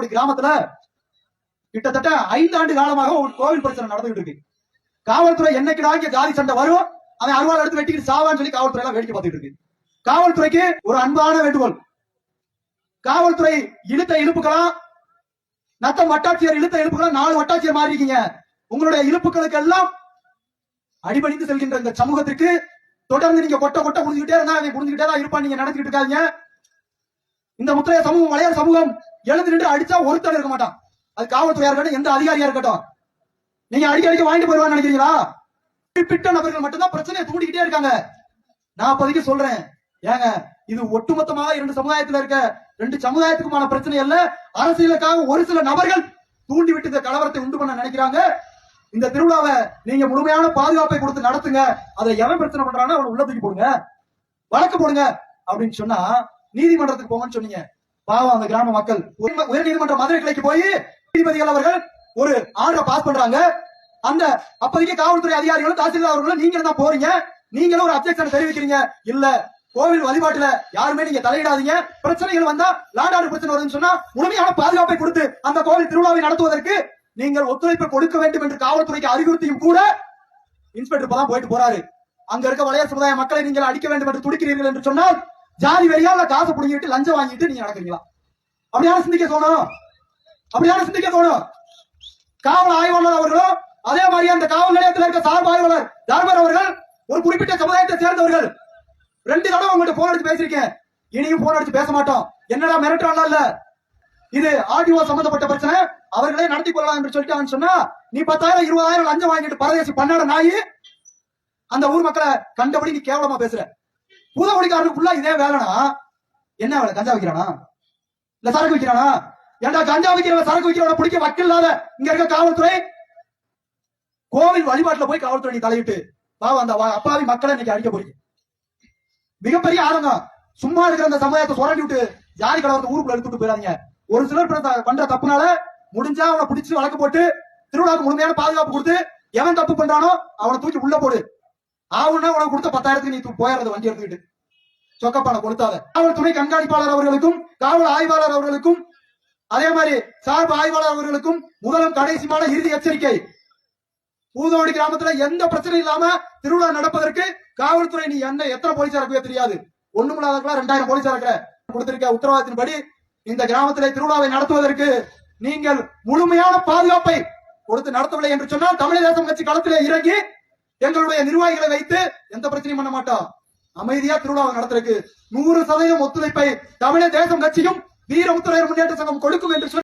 பூதகுடி கிராமத்துல கிட்டத்தட்ட ஐந்து ஆண்டு காலமாக ஒரு கோவில் பிரச்சனை நடந்துகிட்டு இருக்கு. காவல்துறை என்னைக்குடா இங்க ஜாதி சண்டை வரும் அவன் அருவாள் எடுத்து வெட்டிக்கிட்டு சாவான்னு சொல்லி காவல்துறை எல்லாம் வேடிக்கை பார்த்துட்டு இருக்கு. காவல்துறைக்கு ஒரு அன்பான வேண்டுகோள். காவல்துறை இழுத்த இழுப்புக்கலாம் நத்தம் வட்டாட்சியர் இழுத்த இழுப்புக்கலாம் நாலு வட்டாட்சியர் மாறி இருக்கீங்க உங்களுடைய இழுப்புகளுக்கு எல்லாம் அடிபணிந்து செல்கின்ற இந்த சமூகத்திற்கு தொடர்ந்து நீங்க கொட்ட கொட்ட முடிஞ்சுக்கிட்டே இருந்தா அவன் புரிஞ்சுக்கிட்டே தான் இருப்பான் நீங்க நடத்திட்டு இருக்காதீங்க. இந்த முத்திரைய சமூகம் மலையாள சமூகம் எழுந்து நின்று அடிச்சா ஒருத்தர் இருக்க மாட்டான். அது காவல்துறையா இருக்கட்டும் எந்த அதிகாரியா இருக்கட்டும். நீங்க அடிக்க அடிக்க வாங்கிட்டு போயிருவான்னு நினைக்கிறீங்களா? குறிப்பிட்ட நபர்கள் மட்டும்தான் பிரச்சனையை தூண்டிக்கிட்டே இருக்காங்க. நான் அப்போதைக்கு சொல்றேன். ஏங்க இது ஒட்டுமொத்தமாக இரண்டு சமுதாயத்துல இருக்க ரெண்டு சமுதாயத்துக்குமான பிரச்சனை அல்ல. அரசியலுக்காக ஒரு சில நபர்கள் தூண்டி விட்டு இந்த கலவரத்தை உண்டு பண்ண நினைக்கிறாங்க. இந்த திருவிழாவை நீங்க முழுமையான பாதுகாப்பை கொடுத்து நடத்துங்க. அதை எவன் பிரச்சனை பண்றானோ அவனை உள்ள தூக்கி போடுங்க. வழக்கு போடுங்க அப்படின்னு சொன்னா நீதிமன்றத்துக்கு போங்கன்னு சொன்னீங்க. பாவம் அந்த கிராம மக்கள். உயர் உயர்நீதிமன்ற மதுரை கிளைக்கு போய் நீதிபதிகள் அவர்கள் ஒரு ஆர்டரை பாஸ் பண்றாங்க. அந்த அப்போதைக்கு காவல்துறை அதிகாரிகளும் தாசில்தார் அவர்களும் நீங்க தான் போறீங்க. நீங்களும் ஒரு அப்செக்ஷன் தெரிவிக்கிறீங்க. இல்ல கோவில் வழிபாட்டுல யாருமே நீங்க தலையிடாதீங்க. பிரச்சனைகள் வந்தா லாண்டாடு பிரச்சனை வருதுன்னு சொன்னா முழுமையான பாதுகாப்பை கொடுத்து அந்த கோவில் திருவிழாவை நடத்துவதற்கு நீங்கள் ஒத்துழைப்பு கொடுக்க வேண்டும் என்று காவல்துறைக்கு அறிவுறுத்தியும் கூட இன்ஸ்பெக்டர் இப்பதான் போயிட்டு போறாரு. அங்க இருக்க வளைய சமுதாய மக்களை நீங்கள் அடிக்க வேண்டும் என்று துடிக்கிறீர்கள் என்று சொன்னால் ஜாதி வெறியா இல்ல காசு புடுங்கிட்டு லஞ்சம் வாங்கிட்டு நீங்க நடக்கிறீங்களா? அப்படியான சிந்திக்க தோணும். அப்படியான சிந்திக்க தோணும். காவல் ஆய்வாளர் அவர்களும் அதே மாதிரி அந்த காவல் நிலையத்தில் இருக்க சார்பு ஆய்வாளர் தர்மர் அவர்கள் ஒரு குறிப்பிட்ட சமுதாயத்தை சேர்ந்தவர்கள். ரெண்டு தடவை உங்கள்கிட்ட போன் அடிச்சு பேசியிருக்கேன். இனியும் போன் அடிச்சு பேச மாட்டோம். என்னடா மிரட்டுறாங்களா இல்ல? இது ஆடியோ சம்பந்தப்பட்ட பிரச்சனை. அவர்களே நடத்தி கொள்ளலாம் என்று சொல்லிட்டாங்கன்னு சொன்னா நீ பத்தாயிரம் இருபதாயிரம் லஞ்சம் வாங்கிட்டு பரதேசி பன்னாட நாயி. அந்த ஊர் மக்களை கண்டபடி நீ கேவலமா பேசுற. பூதமொழிக்காரனுக்கு ஃபுல்லா இதே வேலைனா என்ன வேலை? கஞ்சா வைக்கிறானா? இல்ல சரக்கு வைக்கிறானா? ஏன்டா கஞ்சா வைக்கிறவன் சரக்கு வைக்கிறவன பிடிக்க வக்கீல் இல்லாத இங்க இருக்க காவல்துறை? கோவில் வழிபாட்டுல போய் காவல்துறை நீ தலையிட்டு பாவம் அந்த வா- அப்பாவி மக்களை இன்னைக்கு அடிக்க போறீங்க. மிகப்பெரிய ஆரம்பம் சும்மா இருக்கிற அந்த சமுதாயத்தை சுரண்டி விட்டு ஜாதி கலவரத்தை ஊருக்குள்ள எடுத்துட்டு போயிடாதீங்க. ஒரு சிலர் பண்ற தப்புனால முடிஞ்சா அவனை பிடிச்சு வழக்கு போட்டு திருவிழாவுக்கு முழுமையான பாதுகாப்பு கொடுத்து எவன் தப்பு பண்றானோ அவனை தூக்கி உள்ள போடு. ஆவுன்னா உனக்கு கொடுத்த பத்தாயிரத்துக்கு நீ போயிடுறது வண்டி எடுத்துக்கிட்டு. சொக்கப்பான கொடுத்தாத காவல் துணை கண்காணிப்பாளர் அவர்களுக்கும் காவல் ஆய்வாளர் அவர்களுக்கும் அதே மாதிரி சார்பு ஆய்வாளர் அவர்களுக்கும் முதலும் கடைசியான இறுதி எச்சரிக்கை. பூதோடி கிராமத்துல எந்த பிரச்சனையும் இல்லாம திருவிழா நடப்பதற்கு காவல்துறை நீ என்ன எத்தனை போலீஸார் இருக்கவே தெரியாது. ஒண்ணுமில்லாதவங்களா ரெண்டாயிரம் போலீஸார் இருக்கிற கொடுத்திருக்க உத்தரவாதத்தின்படி இந்த கிராமத்திலே திருவிழாவை நடத்துவதற்கு நீங்கள் முழுமையான பாதுகாப்பை கொடுத்து நடத்தவில்லை என்று சொன்னால் தமிழக தேசம் கட்சி களத்திலே இறங்கி எங்களுடைய நிர்வாகிகளை வைத்து எந்த பிரச்சனையும் பண்ண மாட்டோம். அமைதியா திருவிழாவை நடத்துறதுக்கு நூறு சதவீதம் ஒத்துழைப்பை தமிழக தேசம் கட்சியும் வீரமுத்துறையர் முன்னேற்ற சங்கம் கொடுக்கும் என்று